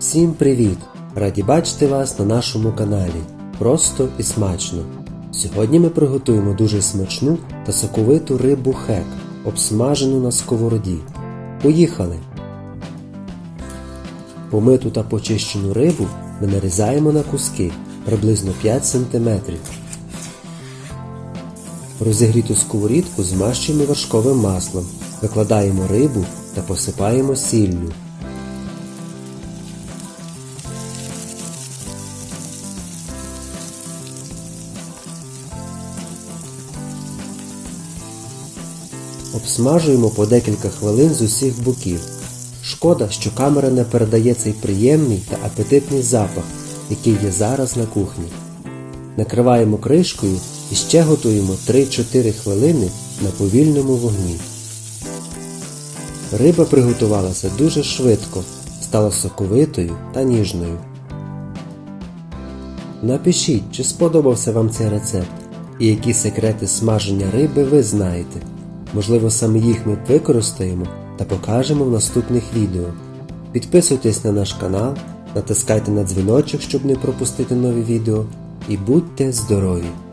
Всім привіт! Раді бачити вас на нашому каналі. Просто і смачно. Сьогодні ми приготуємо дуже смачну та соковиту рибу хек, обсмажену на сковороді. Поїхали! Помиту та почищену рибу ми нарізаємо на куски приблизно 5 см. Розігріту сковорідку змащуємо вершковим маслом, викладаємо рибу та посипаємо сіллю. Обсмажуємо по декілька хвилин з усіх боків. Шкода, що камера не передає цей приємний та апетитний запах, який є зараз на кухні. Накриваємо кришкою і ще готуємо 3-4 хвилини на повільному вогні. Риба приготувалася дуже швидко, стала соковитою та ніжною. Напишіть, чи сподобався вам цей рецепт і які секрети смаження риби ви знаєте. Можливо, саме їх ми використаємо та покажемо в наступних відео. Підписуйтесь на наш канал, натискайте на дзвіночок, щоб не пропустити нові відео, і будьте здорові!